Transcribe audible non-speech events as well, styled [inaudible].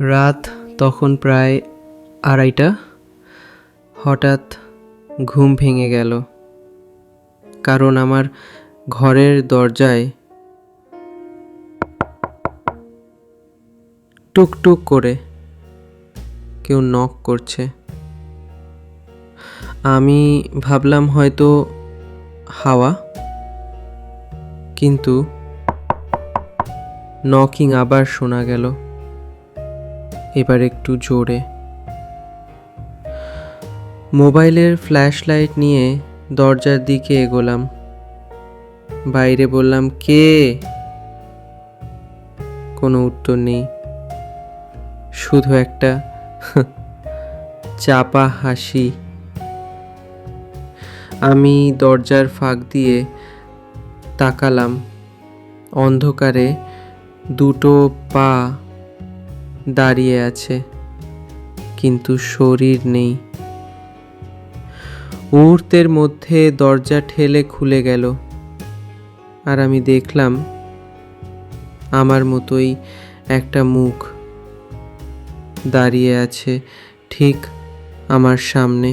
রাত তখন প্রায় আড়াইটা। হঠাৎ ঘুম ভেঙে গেল। কারণ আমার ঘরের দরজায় টুকটুক করে কেউ নক করছে। আমি ভাবলাম হয়তো হাওয়া, কিন্তু নকিং আবার শোনা গেল। এবার একটু জোরে। মোবাইলের ফ্ল্যাশ লাইট নিয়ে দরজার দিকে এগোলাম। বাইরে বললাম, কে? কোনো উত্তর নেই। শুধু একটা [laughs] চাপা হাসি। আমি দরজার ফাঁক দিয়ে তাকালাম। অন্ধকারে দুটো পা দাঁড়িয়ে আছে, কিন্তু শরীর নেই। মুহূর্তের মধ্যে দরজা ঠেলে খুলে গেল, আর আমি দেখলাম আমার মতোই একটা মুখ দাঁড়িয়ে আছে ঠিক আমার সামনে।